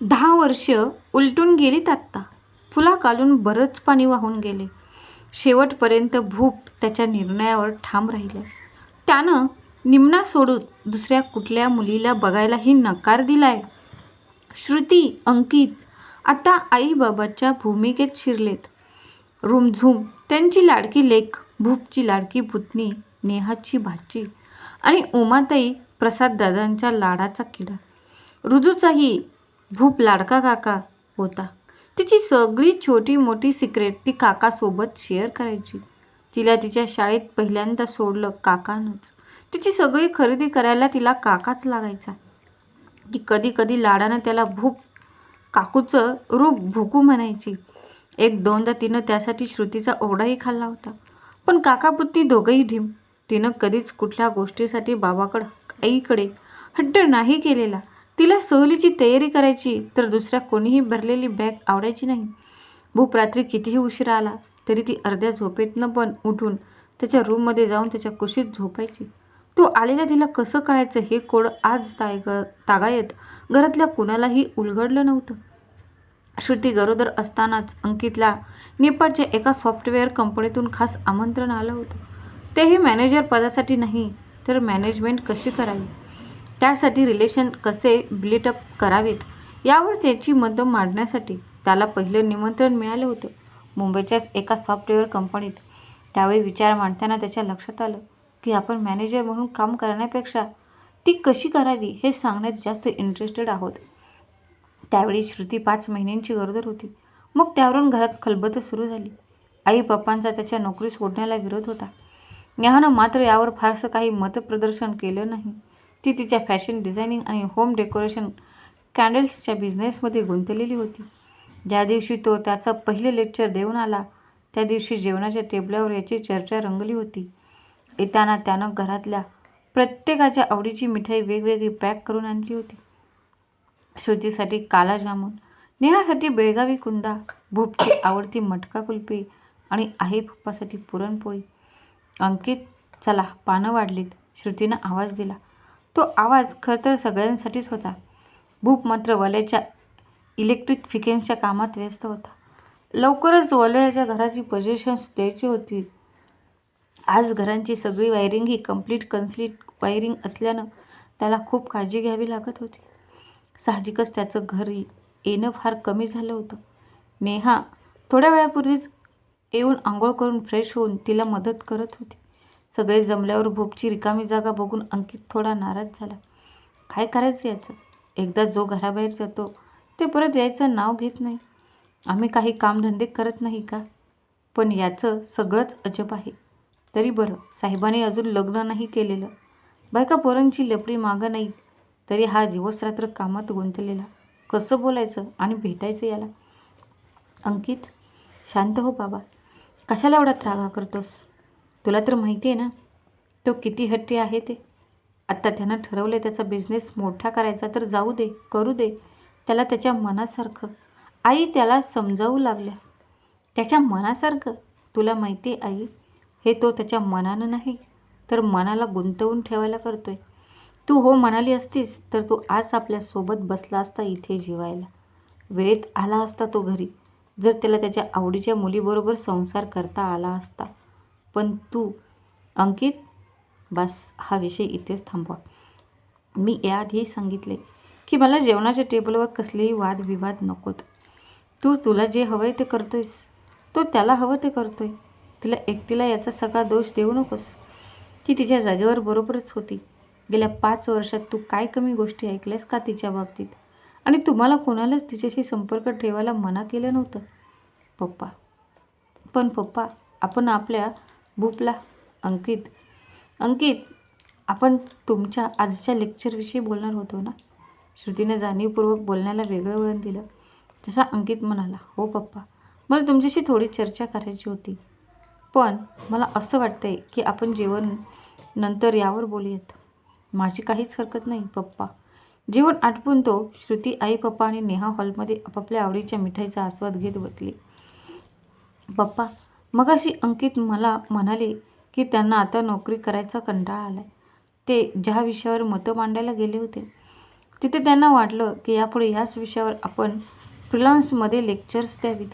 दहा वर्ष उलटून गेलीत आत्ता. फुला कालून बरंच पाणी वाहून गेले. शेवटपर्यंत भूप त्याच्या निर्णयावर ठाम राहिले. त्यानं निम्ना सोडून दुसऱ्या कुठल्या मुलीला बघायलाही नकार दिलाय? श्रुती अंकित आता आईबाबाच्या भूमिकेत शिरलेत. रुमझुम त्यांची लाडकी लेख भूपची लाडकी पुतणी नेहाची भाची आणि उमाताई प्रसाददादांच्या लाडाचा किडा. रुजूचाही भूप लाडका काका होता. तिची सगळी छोटी मोठी सिक्रेट ती काकासोबत शेअर करायची. तिला तिच्या शाळेत पहिल्यांदा सोडलं काकानंच. तिची सगळी खरेदी करायला तिला काकाच लागायचा. ती कधी कधी लाडानं त्याला भूक काकूचं रूप भुकू म्हणायची. एक दोनदा तिनं त्यासाठी श्रुतीचा ओरडाही खाल्ला होता. पण काकापुत्ती दोघंही ढीम. तिनं कधीच कुठल्या गोष्टीसाठी बाबाकडं आईकडे हट्ट नाही केलेला. तिला सहलीची तयारी करायची तर दुसऱ्या कोणीही भरलेली बॅग आवडायची नाही. भूप रात्री कितीही उशिरा आला तरी ती अर्ध्या झोपेतनं पण उठून त्याच्या रूममध्ये जाऊन त्याच्या कुशीत झोपायची. तो आलेला तिला कसं कळायचं हे कोड आज तायग तागायत घरातल्या कुणालाही उलगडलं नव्हतं. श्रुती गरोदर असतानाच अंकितला नेपाळच्या एका सॉफ्टवेअर कंपनीतून खास आमंत्रण आलं होतं. तेही मॅनेजर पदासाठी नाही तर मॅनेजमेंट कशी करावी? त्यासाठी रिलेशन कसे बिल्टअप करावेत यावर त्याची मतं मांडण्यासाठी त्याला पहिलं निमंत्रण मिळालं होतं मुंबईच्याच एका सॉफ्टवेअर कंपनीत त्यावेळी विचार मांडताना त्याच्या लक्षात आलं की आपण मॅनेजर म्हणून काम करण्यापेक्षा ती कशी करावी हे सांगण्यात जास्त इंटरेस्टेड आहोत. त्यावेळी श्रुती पाच महिन्यांची गरोदर होती. मग त्यावरून घरात खलबतं सुरू झाली. आई पप्पांचा त्याच्या नोकरी सोडण्याला विरोध होता. नेहानं मात्र यावर फारसं काही मतप्रदर्शन केलं नाही. ती तिच्या फॅशन डिझायनिंग आणि होम डेकोरेशन कॅन्डल्सच्या बिझनेसमध्ये गुंतलेली होती. ज्या दिवशी तो त्याचं पहिलं लेक्चर देऊन आला त्या दिवशी जेवणाच्या टेबलावर याची चर्चा रंगली होती. येताना त्यानं घरातल्या प्रत्येकाच्या आवडीची मिठाई वेगवेगळी पॅक करून आणली होती. श्रुतीसाठी काला जामून नेहासाठी बेळगावी कुंदा भूपची आवडती मटका कुल्फी आणि आई पप्पासाठी पुरणपोळी. अंकित चला पानं वाढलीत. श्रुतीनं आवाज दिला. तो आवाज खरं तर सगळ्यांसाठीच होता. भूप मात्र वल्याच्या इलेक्ट्रिक फिकेन्सच्या कामात व्यस्त होता. लवकरच वलयाच्या घराची पोझिशन्स द्यायची होती. आज घरांची सगळी वायरिंग ही कंप्लीट कन्स्लीट वायरिंग असल्यानं त्याला खूप काळजी घ्यावी लागत होती. साहजिकच त्याचं घर येणं फार कमी झालं होतं. नेहा थोड्या वेळापूर्वीच येऊन आंघोळ करून फ्रेश होऊन तिला मदत करत होती. सगळे जमल्यावर भोपची रिकामी जागा बघून अंकित थोडा नाराज झाला. काय करायचं याचं? एकदा जो घराबाहेर जातो ते परत यायचं नाव घेत नाही. आम्ही काही कामधंदे करत नाही का? पण याचं सगळंच अजब आहे. तरी बरं साहेबाने अजून लग्न नाही केलेलं. बायका पोरांची लपडी मागं नाही तरी हा दिवस रात्र कामात गुंतलेला. कसं बोलायचं आणि भेटायचं याला? अंकित शांत हो बाबा. कशाला एवढा त्रागा करतोस? तुला तर माहिती आहे ना तो किती हट्टी आहे ते. आत्ता त्यानं ठरवलं त्याचा बिझनेस मोठा करायचा तर जाऊ दे करू दे. त्याला त्याच्या मनासारखं. आई त्याला समजावू लागल्या. त्याच्या मनासारखं. तुला माहिती आहे आई हे तो त्याच्या मनानं नाही तर मनाला गुंतवून ठेवायला करतोय. तू हो म्हणाली असतीस तर तू आज आपल्यासोबत बसला असता इथे जेवायला. वेळेत आला असता तो घरी जर त्याला त्याच्या आवडीच्या मुलीबरोबर संसार करता आला असता. पण तू अंकित बस हा विषय इथेच थांबवा. मी याआधी सांगितले की मला जेवणाच्या टेबलवर कसलेही वादविवाद नकोत. तू तुला जे हवं आहे ते करतोयस. तो त्याला हवं ते करतोय. तिला एकटीला याचा सगळा दोष देऊ नकोस. ती तिच्या जागेवर बरोबरच होती. गेल्या पाच वर्षात तू काय कमी गोष्टी ऐकल्यास का तिच्या बाबतीत? आणि तुम्हाला कोणालाच तिच्याशी संपर्क ठेवायला मना केलं नव्हतं? पप्पा. पण पप्पा आपण आपल्या भूपला अंकित. अंकित आपण तुमच्या आजच्या लेक्चरविषयी बोलणार होतो ना? श्रुतीने जाणीवपूर्वक बोलण्याला वेगळं वळण दिलं. तसा अंकित म्हणाला हो पप्पा मला तुमच्याशी थोडी चर्चा करायची होती. पण मला असं वाटतंय की आपण जेवण नंतर यावर बोलूयात. माझी काहीच हरकत नाही पप्पा. जेवण आटपून तो श्रुती आई पप्पा आणि नेहा हॉलमध्ये आपापल्या आवडीच्या मिठाईचा आस्वाद घेत बसली. पप्पा मगाशी अंकित मला म्हणाले की त्यांना आता नोकरी करायचा कंटाळा आला आहे ते ज्या विषयावर मतं मांडायला गेले होते तिथे त्यांना वाटलं की यापुढे याच विषयावर आपण फ्रिलान्समध्ये लेक्चर्स द्यावीत.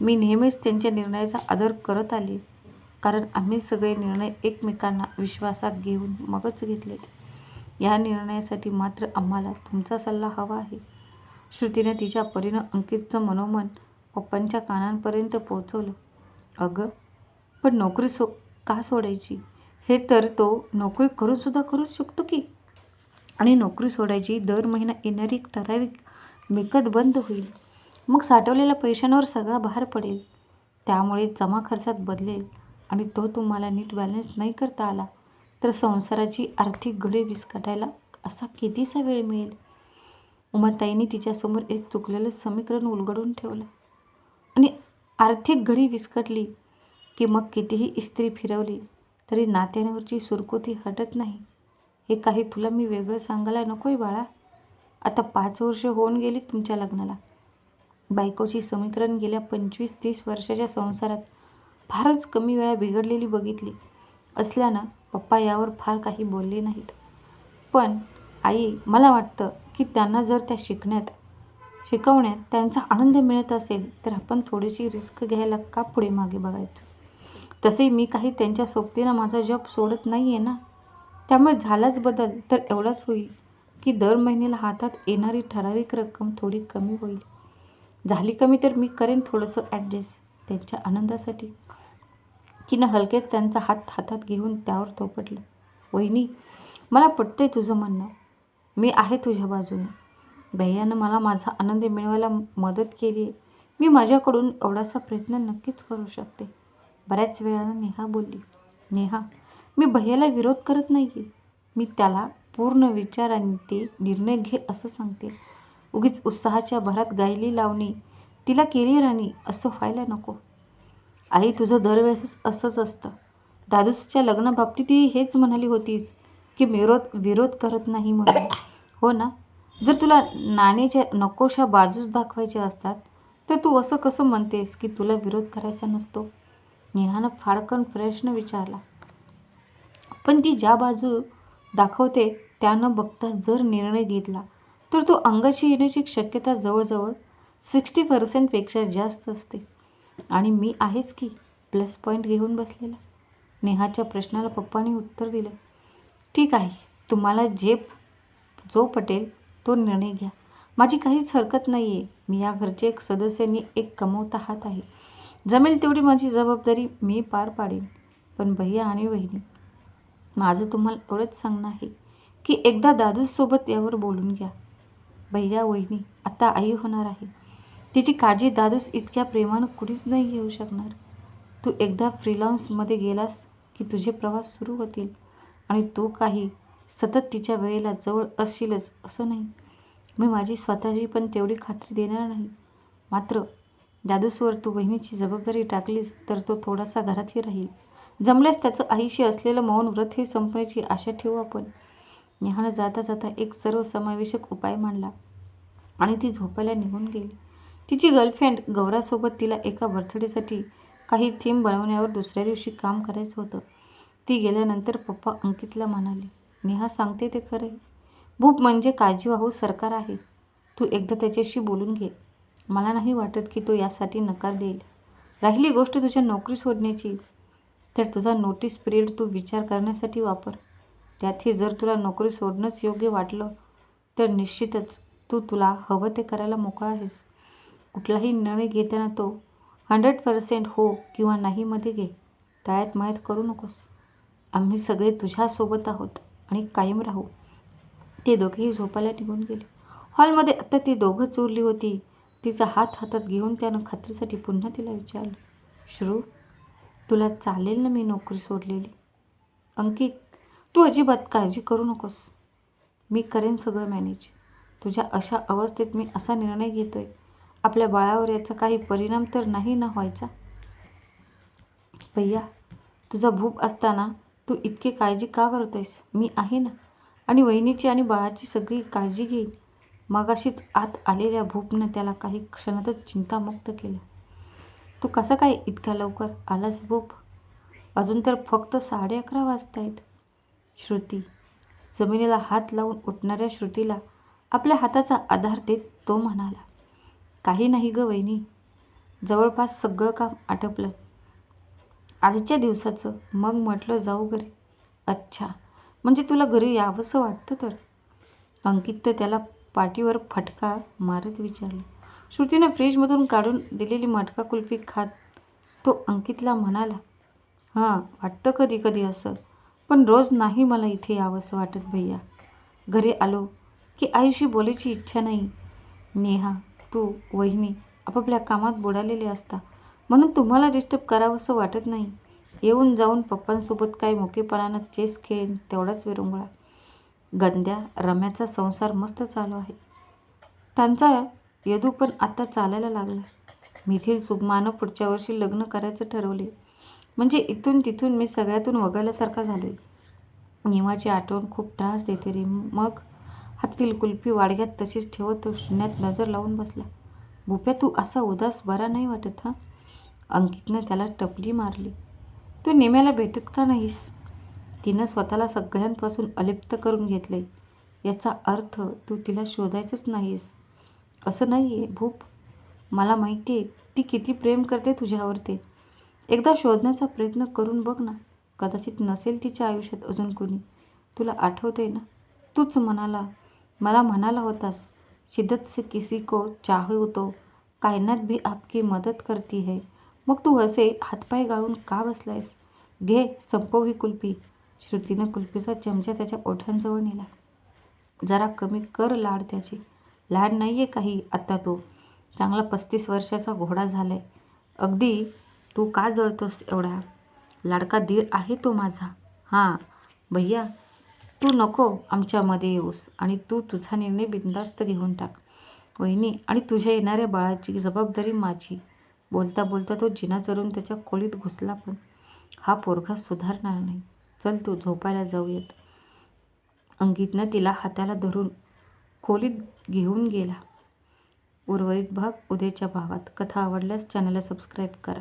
मी नेहमीच त्यांच्या निर्णयाचा आदर करत आले कारण आम्ही सगळे निर्णय एकमेकांना विश्वासात घेऊन मगच घेतलेत. या निर्णयासाठी मात्र आम्हाला तुमचा सल्ला हवा आहे. श्रुतीने तिच्या परीनं अंकितचं मनोमन पप्पांच्या कानांपर्यंत पोहोचवलं. अगं पण नोकरी सो का सोडायची? हे तर तो नोकरी करूनसुद्धा करूच शकतो की? आणि नोकरी सोडायची दर महिना येणारी एक ठराविक मिकत बंद होईल. मग साठवलेल्या पैशांवर सगळा भार पडेल. त्यामुळे जमा खर्चात बदलेल आणि तो तुम्हाला नीट बॅलन्स नाही करता आला तर संसाराची आर्थिक घडी विस्कटायला असा कितीसा वेळ मिळेल? उमाताईने तिच्यासमोर एक चुकलेलं समीकरण उलगडून ठेवलं. आणि आर्थिक घडी विस्कटली की मग कितीही इस्त्री फिरवली तरी नात्यांवरची सुरकुती हटत नाही. हे काही तुला मी वेगळं सांगायला नको आहे बाळा. आता पाच वर्ष होऊन गेली तुमच्या लग्नाला. बायकोची समीकरण गेल्या पंचवीस तीस वर्षाच्या संसारात फारच कमी वेळा बिघडलेली बघितली असल्यानं पप्पा यावर फार काही बोलले नाहीत. पण आई मला वाटतं की त्यांना जर त्या शिकण्यात शिकवण्यात त्यांचा आनंद मिळत असेल तर आपण थोडीशी रिस्क घ्यायला का पुढे मागे बघायचं? तसे मी काही त्यांच्या सोबतीनं माझा जॉब सोडत नाही आहे ना? त्यामुळे झालाच बदल तर एवढाच होईल की दर महिन्याला हातात येणारी ठराविक रक्कम थोडी कमी होईल. झाली कमी तर मी करेन थोडंसं ॲडजस्ट त्यांच्या आनंदासाठी. तिनं हलकेच त्यांचा हात हातात घेऊन त्यावर थोपटलं. वहिनी मला पटतंय तुझं म्हणणं. मी आहे तुझ्या बाजूने. भैयानं मला माझा आनंद मिळवायला मदत केली. आहे मी माझ्याकडून एवढासा प्रयत्न नक्कीच करू शकते. बऱ्याच वेळानं नेहा बोलली नेहा मी भैयाला विरोध करत नाही आहे मी त्याला पूर्ण विचारांनी ते निर्णय घे असं सांगते. उगीच उत्साहाच्या भरात गायली लावणी तिला केली राणी असं व्हायला नको. आई तुझं दरवेळेस असंच असतं. दादूसच्या लग्नाबाबतीतही हेच म्हणाली होतीस की विरोध विरोध करत नाही म्हणून. हो ना? जर तुला नाण्याच्या नकोशा बाजूस दाखवायच्या असतात तर तू असं कसं म्हणतेस की तुला विरोध करायचा नसतो? नेहानं फाडकन प्रश्न विचारला. पण ती ज्या बाजू दाखवते त्यानं बघता जर निर्णय घेतला तर तो अंगाशी येण्याची शक्यता जवळजवळ सिक्स्टी पर्सेंटपेक्षा जास्त असते. आणि मी आहेच की प्लस पॉईंट घेऊन बसलेला. नेहाच्या प्रश्नाला पप्पाने उत्तर दिलं. ठीक आहे तुम्हाला जे जो पटेल तो निर्णय घ्या. माझी काहीच हरकत नाही आहे मी या घरचे एक सदस्यांनी एक कमवता हात आहे. जमेल तेवढी माझी जबाबदारी मी पार पाडेन. पण भैया आणि वहिनी माझं तुम्हाला एवढंच सांगणं आहे की एकदा दादूसोबत यावर बोलून घ्या. भैया वहिनी आता आई होणार आहे. तिची काळजी दादूस इतक्या प्रेमानं कुणीच नाही घेऊ शकणार. तू एकदा फ्रीलान्समध्ये गेलास की तुझे प्रवास सुरू होतील. आणि तू काही सतत तिच्या वेळेला जवळ असशीलच असं नाही. मी माझी स्वतःची पण तेवढी खात्री देणार नाही. मात्र दादूसवर तू बहिणीची जबाबदारी टाकलीस तर तो थोडासा घरातही राहील. जमल्यास त्याचं आईशी असलेलं मौन व्रत हे संपण्याची आशा ठेवू आपण. नेहानं जाता जाता एक सर्वसमावेशक उपाय मांडला आणि ती झोपायला निघून गेली. तिची गर्लफ्रेंड गौरासोबत तिला एका बर्थडेसाठी काही थीम बनवण्यावर दुसऱ्या दिवशी काम करायचं होतं. ती गेल्यानंतर पप्पा अंकितला म्हणाले नेहा सांगते ते खरं. भूप म्हणजे काळजीवाहू सरकार आहे. तू एकदा त्याच्याशी बोलून घे. मला नाही वाटत की तो यासाठी नकार देईल. राहिली गोष्ट तुझ्या नोकरी सोडण्याची. तर तुझा नोटीस पिरियड तू विचार करण्यासाठी वापर. त्यातही जर तुला नोकरी सोडणंच योग्य वाटलं तर निश्चितच तू तुला हवं ते करायला मोकळा आहेस. कुठलाही निर्णय घेताना तो हंड्रेड पर्सेंट हो किंवा नाहीमध्ये घे. तळ्यात मयत करू नकोस. आम्ही सगळे तुझ्यासोबत आहोत. आणि कायम राहू. ते दोघेही झोपायला निघून गेले. हॉलमध्ये आता ती दोघं चोरली होती. तिचा हात हातात घेऊन त्यानं खात्रीसाठी पुन्हा तिला विचारलं श्रू तुला चालेल ना मी नोकरी सोडलेली? अंकित तू अजिबात काळजी करू नकोस. मी करेन सगळं मॅनेज. तुझ्या अशा अवस्थेत मी असा निर्णय घेतोय. आपल्या बाळावर याचा काही परिणाम तर नाही ना व्हायचा? भैया तुझा भूप असताना तू इतकी काळजी का करतोयस? मी आहे ना. आणि वहिनीची आणि बाळाची सगळी काळजी घेईन. मागाशीच आत आलेल्या भूपनं त्याला काही क्षणातच चिंतामुक्त केलं. तू कसं काय इतक्या लवकर आलास भूप? अजून तर फक्त साडे अकरा वाजता आहेत श्रुती जमिनीला हात लावून उठणाऱ्या श्रुतीला आपल्या हाताचा आधार देत तो म्हणाला काही नाही ग वहिनी. जवळपास सगळं काम आटपलं. आजच्या दिवसाचं. मग म्हटलं जाऊ घरी. अच्छा म्हणजे तुला घरी यावंसं वाटतं तर? अंकित तर त्याला पाठीवर फटका मारत विचारलं. श्रुतीनं फ्रीजमधून काढून दिलेली मटका कुल्फी खात तो अंकितला म्हणाला हां वाटतं कधी कधी असं पण रोज नाही मला इथे यावंसं वाटत भैया. घरी आलो की आईशी बोलायची इच्छा नाही. नेहा तू वहिनी आपापल्या कामात बुडालेले असता. म्हणून तुम्हाला डिस्टर्ब करावंसं वाटत नाही. येऊन जाऊन पप्पांसोबत काही मोकेपणानं चेस खेळेन तेवढाच विरंगुळा. गंद्या रम्याचा संसार मस्त चालू आहे. त्यांचा यदू पण आत्ता चालायला लागला. मिथिल सुगमानं पुढच्या वर्षी लग्न करायचं ठरवले. म्हणजे इथून तिथून मी सगळ्यातून वगळल्यासारखा झालो आहे निवाची आठवण खूप त्रास देते रे. मग हातातील कुल्फी वाडग्यात तशीच ठेवत तो शून्यात नजर लावून बसला. भुप्या तू असा उदास बरा नाही वाटत हां? अंकितनं त्याला टपली मारली. तू निम्याला भेटत का नाहीस? तिनं स्वतःला सगळ्यांपासून अलिप्त करून घेतले. याचा अर्थ तू तिला शोधायचंच नाहीस. असं नाही आहे भूप. मला माहिती आहे ती किती प्रेम करते तुझ्यावर ते एकदा शोधण्याचा प्रयत्न करून बघ ना कदाचित नसेल तिच्या आयुष्यात अजून कोणी. तुला आठवतंय ना? तूच म्हणाला. मला म्हणाला होतास शिद्दत से किसी को चाहो तो कायनात भी आपकी मदत करती है. मग तू असे हातपाय गाळून का बसलायस? घे संपव ही कुल्फी. श्रुतीनं कुल्फीचा चमचा त्याच्या ओठांजवळ नेला. जरा कमी कर लाड त्याची. लाड नाही आहे काही आत्ता तो. चांगला पस्तीस वर्षाचा घोडा झालाय. अगदी तू का जळतोस एवढा? लाडका दीर आहे तो माझा. हां भैया तू नको आमच्यामध्ये येऊस आणि तू तुझा निर्णय बिंदास्त घेऊन टाक. वहिनी आणि तुझ्या येणाऱ्या बाळाची जबाबदारी माझी. बोलता बोलता तो जिना चरून त्याच्या खोलीत घुसला पण हा पोरगा सुधारणार नाही. चल तू झोपायला जाऊयात. अंकितनं तिला हाताला धरून खोलीत घेऊन गेला. उर्वरित भाग उद्याच्या भागात. कथा आवडल्यास चॅनलला सबस्क्राईब करा.